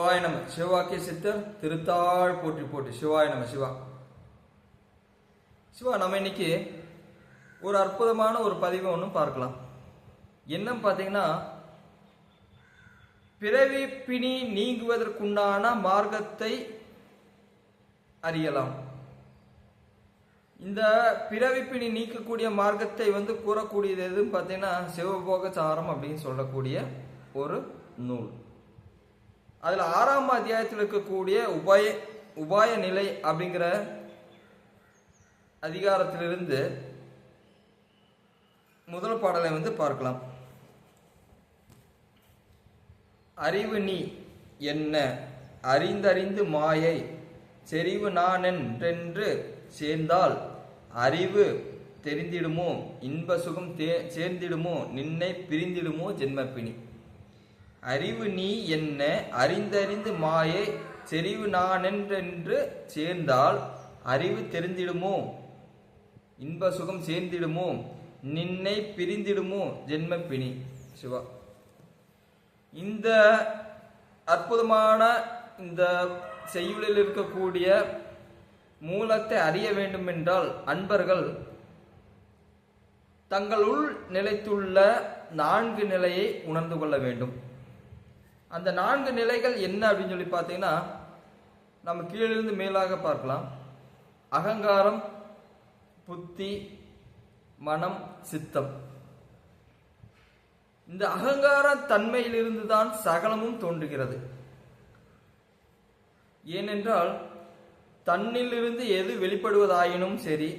சிவாய நம. சிவாக்கிய சித்தர் திருத்தாள் போற்றி போட்டி சிவாய நம சிவா. சிவா நம்ம இன்னைக்கு ஒரு அற்புதமான ஒரு பதிவை ஒன்றும் பார்க்கலாம். என்னன்னு பார்த்தீங்கன்னா பிறவி பிணி நீங்குவதற்குண்டான மார்க்கத்தை அறியலாம். இந்த பிறவி பிணி நீக்கக்கூடிய மார்க்கத்தை வந்து கூறக்கூடியது எதுன்னு பார்த்தீங்கன்னா சிவபோக சாரம் அப்படின்னு சொல்லக்கூடிய ஒரு நூல். அதில் ஆறாம் அத்தியாயத்தில் இருக்கக்கூடிய உபாய உபாய நிலை அப்படிங்கிற அதிகாரத்திலிருந்து முதல் பாடலை வந்து பார்க்கலாம். அறிவு நீ என்ன? அறிந்தறிந்து மாயை செறிவு நானென்றென்று சேர்ந்தால் அறிவு தெரிந்திடுமோ? இன்ப சுகம் தே சேர்ந்திடுமோ? நின்னை பிரிந்திடுமோ? ஜென்மப்பிணி. அறிவு நீ என்ன அறிந்தறிந்து மாயை செறிவு நானென்றென்று சேர்ந்தால் அறிவு தெரிந்திடுமோ? இன்ப சுகம் சேர்ந்திடுமோ? நின்னை பிரிந்திடுமோ? ஜென்மப்பிணி சிவா. இந்த அற்புதமான இந்த செய்யுளில் இருக்கக்கூடிய மூலத்தை அறிய வேண்டும் என்றால் அன்பர்கள் தங்களுள் நிலைத்துள்ள நான்கு நிலையை உணர்ந்து கொள்ள வேண்டும். அந்த நான்கு நிலைகள் என்ன அப்படின்னு சொல்லி பார்த்தீங்கன்னா நம்ம கீழிருந்து மேலாக பார்க்கலாம். அகங்காரம் புத்தி மனம் சித்தம். இந்த அகங்கார தன்மையிலிருந்து தான் சகலமும் தோன்றுகிறது. ஏனென்றால் தன்னிலிருந்து எது வெளிப்படுவதாயினும் சரி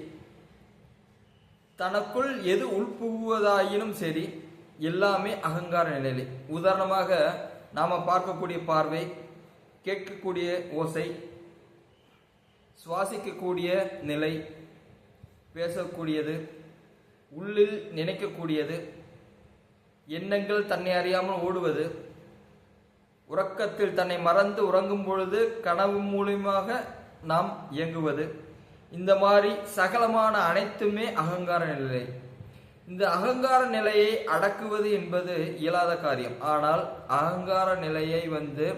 தனக்குள் எது உள்புகுவதாயினும் சரி எல்லாமே அகங்கார நிலையிலே. உதாரணமாக நாம் பார்க்கக்கூடிய பார்வை கேட்கக்கூடிய ஓசை சுவாசிக்கக்கூடிய நிலை பேசக்கூடியது உள்ளில் நினைக்கக்கூடியது எண்ணங்கள் தன்னை அறியாமல் ஓடுவது உறக்கத்தில் தன்னை மறந்து உறங்கும் பொழுது கனவு மூலியமாக நாம் இயங்குவது. இந்த மாதிரி சகலமான அனைத்துமே அகங்கார நிலை. இந்த அகங்கார நிலையை அடக்குவது என்பது இயலாத காரியம். ஆனால் அகங்கார நிலையை வந்து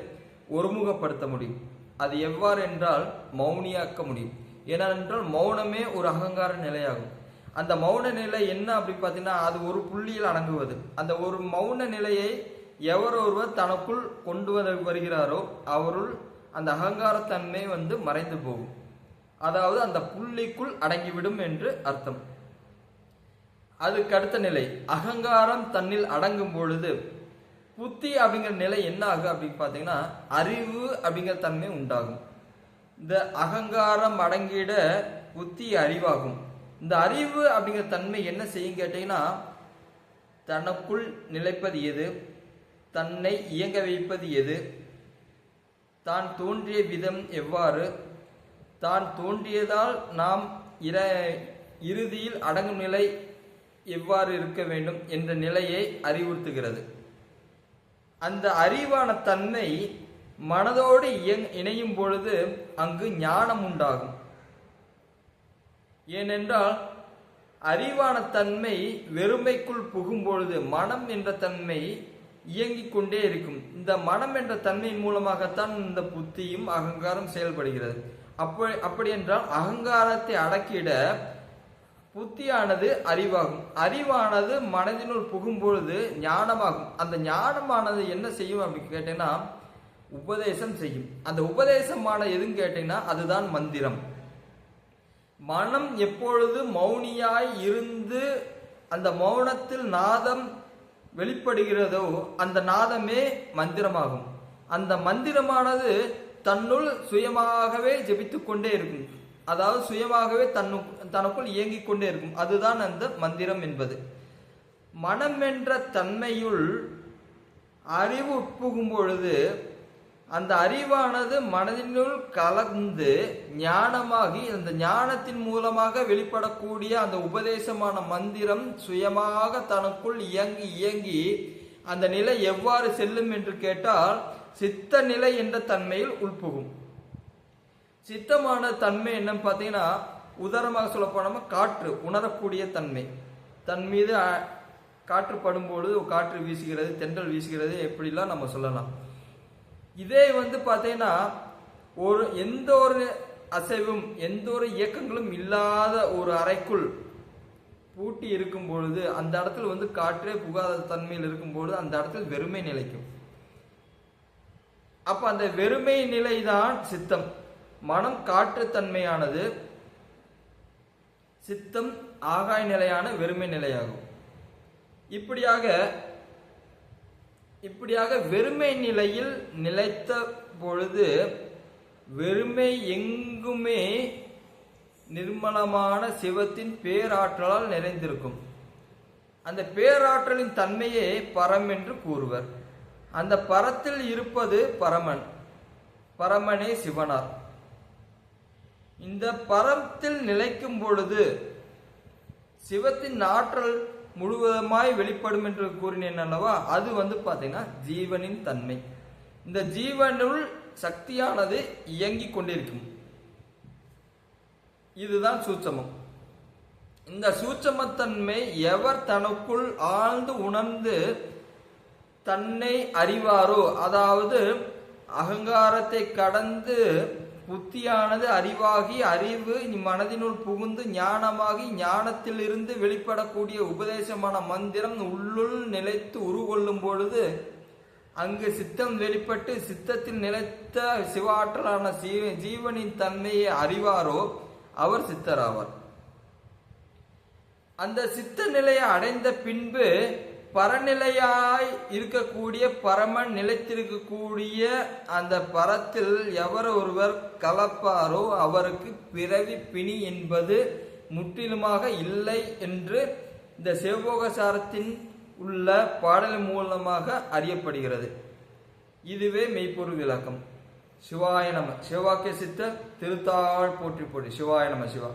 ஒருமுகப்படுத்த முடியும். அது எவ்வாறு என்றால் மௌனியாக்க முடியும். ஏனென்றால் மௌனமே ஒரு அகங்கார நிலையாகும். அந்த மௌன நிலை என்ன அப்படி பார்த்தீங்கன்னா அது ஒரு புள்ளியில் அடங்குவது. அந்த ஒரு மௌன நிலையை எவர் ஒருவர் தனக்குள் கொண்டு வர- வருகிறாரோ அவருள் அந்த அகங்காரத்தன்மை வந்து மறைந்து போகும். அதாவது அந்த புள்ளிக்குள் அடங்கிவிடும் என்று அர்த்தம். அதுக்கு அடுத்த நிலை அகங்காரம் தன்னில் அடங்கும் பொழுது புத்தி அப்படிங்கிற நிலை என்ன ஆகும் அப்படின்னு பார்த்தீங்கன்னா அறிவு அப்படிங்கிற தன்மை உண்டாகும். இந்த அகங்காரம் அடங்கிட புத்தி அறிவாகும். இந்த அறிவு அப்படிங்கிற தன்மை என்ன செய்யும் கேட்டீங்கன்னா தனக்குள் நிலைப்பது எது? தன்னை இயங்க வைப்பது எது? தான் தோன்றிய விதம் எவ்வாறு? தான் தோன்றியதால் நாம் இற இறுதியில் அடங்கும் நிலை எவ்வாறு இருக்க வேண்டும் என்ற நிலையை அறிவுறுத்துகிறது. அந்த அறிவான தன்மை மனதோடு இயங் இணையும் பொழுது அங்கு ஞானம் உண்டாகும். ஏனென்றால் அறிவான தன்மை வெறுமைக்குள் புகும் பொழுது மனம் என்ற தன்மை இயங்கிக் கொண்டே இருக்கும். இந்த மனம் என்ற தன்மையின் மூலமாகத்தான் இந்த புத்தியும் அகங்காரம் செயல்படுகிறது. அப்படி அப்படி என்றால் அகங்காரத்தை அடக்கிட புத்தியானது அறிவாகும். அறிவானது மனதினுள் புகும்பொழுது ஞானமாகும். அந்த ஞானமானது என்ன செய்யும் அப்படின்னு கேட்டீங்கன்னா உபதேசம் செய்யும். அந்த உபதேசமான எதுன்னு கேட்டீங்கன்னா அதுதான் மந்திரம். மனம் எப்பொழுது மௌனியாய் இருந்து அந்த மௌனத்தில் நாதம் வெளிப்படுகிறதோ அந்த நாதமே மந்திரமாகும். அந்த மந்திரமானது தன்னுள் சுயமாகவே ஜெபித்துக் கொண்டே இருக்கும். அதாவது சுயமாகவே தன்னு தனக்குள் இயங்கிக் கொண்டே இருக்கும். அதுதான் அந்த மந்திரம் என்பது. மனம் என்ற தன்மையுள் அறிவு உட்புகும் பொழுது அந்த அறிவானது மனதினுள் கலந்து ஞானமாகி அந்த ஞானத்தின் மூலமாக வெளிப்படக்கூடிய அந்த உபதேசமான மந்திரம் சுயமாக தனக்குள் இயங்கி இயங்கி அந்த நிலை எவ்வாறு செல்லும் என்று கேட்டால் சித்த நிலை என்ற தன்மையில் உள்புகும். சித்தமான தன்மை என்னன்னு பார்த்தீங்கன்னா உதாரணமாக சொல்ல போனோம்னா காற்று உணரக்கூடிய தன்மை. தன் மீது காற்று படும்பொழுது காற்று வீசுகிறது தென்றல் வீசுகிறது எப்படிலாம் நம்ம சொல்லலாம். இதே வந்து பார்த்தீங்கன்னா ஒரு எந்த ஒரு அசைவும் எந்த ஒரு இயக்கங்களும் இல்லாத ஒரு அறைக்குள் பூட்டி இருக்கும் பொழுது அந்த இடத்துல வந்து காற்றே புகாத தன்மையில் இருக்கும் பொழுது அந்த இடத்துல வெறுமை நிலைக்கும். அப்போ அந்த வெறுமை நிலைதான் சித்தம். மனம் காற்று தன்மையானது சித்தம் ஆகாய நிலையான வெறுமை நிலையாகும். இப்படியாக இப்படியாக வெறுமை நிலையில் நிலைத்த பொழுது வெறுமை எங்குமே நிர்மலமான சிவத்தின் பேராற்றலால் நிறைந்திருக்கும். அந்த பேராற்றலின் தன்மையே பரம் என்று கூறுவர். அந்த பரத்தில் இருப்பது பரமன். பரமனே சிவனார். இந்த பரத்தில் நிலைக்கும் பொழுது சிவத்தின் ஆற்றல் முழுவதுமாய் வெளிப்படும் என்று கூறினேன் அல்லவா அது வந்து பார்த்தீங்கன்னா ஜீவனின் தன்மை. இந்த ஜீவனுள் சக்தியானது இயங்கிக் கொண்டிருக்கும். இதுதான் சூட்சமம். இந்த சூட்சமத்தன்மை எவர் தனக்குள் ஆழ்ந்து உணர்ந்து தன்னை அறிவாரோ அதாவது அகங்காரத்தை கடந்து புத்தியானது அறிவாகி அறிவு மனதினுள் புகுந்து ஞானமாகி ஞானத்திலிருந்து வெளிப்படக்கூடிய உபதேசமான மந்திரம் உள்ளுள் நிலைத்து உருகொள்ளும் பொழுது அங்கு சித்தம் வெளிப்பட்டு சித்தத்தில் நிலைத்த சிவாற்றலான ஜீவ ஜீவனின் தன்மையை அறிவாரோ அவர் சித்தராவார். அந்த சித்த நிலையை அடைந்த பின்பு பரநிலையாய் இருக்கக்கூடிய பரமன் நிலைத்திருக்கக்கூடிய அந்த பரத்தில் எவர் ஒருவர் கலப்பாரோ அவருக்கு பிறவி பிணி என்பது முற்றிலுமாக இல்லை என்று இந்த சிவபோகசாரத்தின் உள்ள பாடல் மூலமாக அறியப்படுகிறது. இதுவே மெய்ப்பொருள் விளக்கம். சிவாய நம சிவவாக்கிய சித்த திருத்தாள் போற்றி போட்டி சிவாய நம சிவா.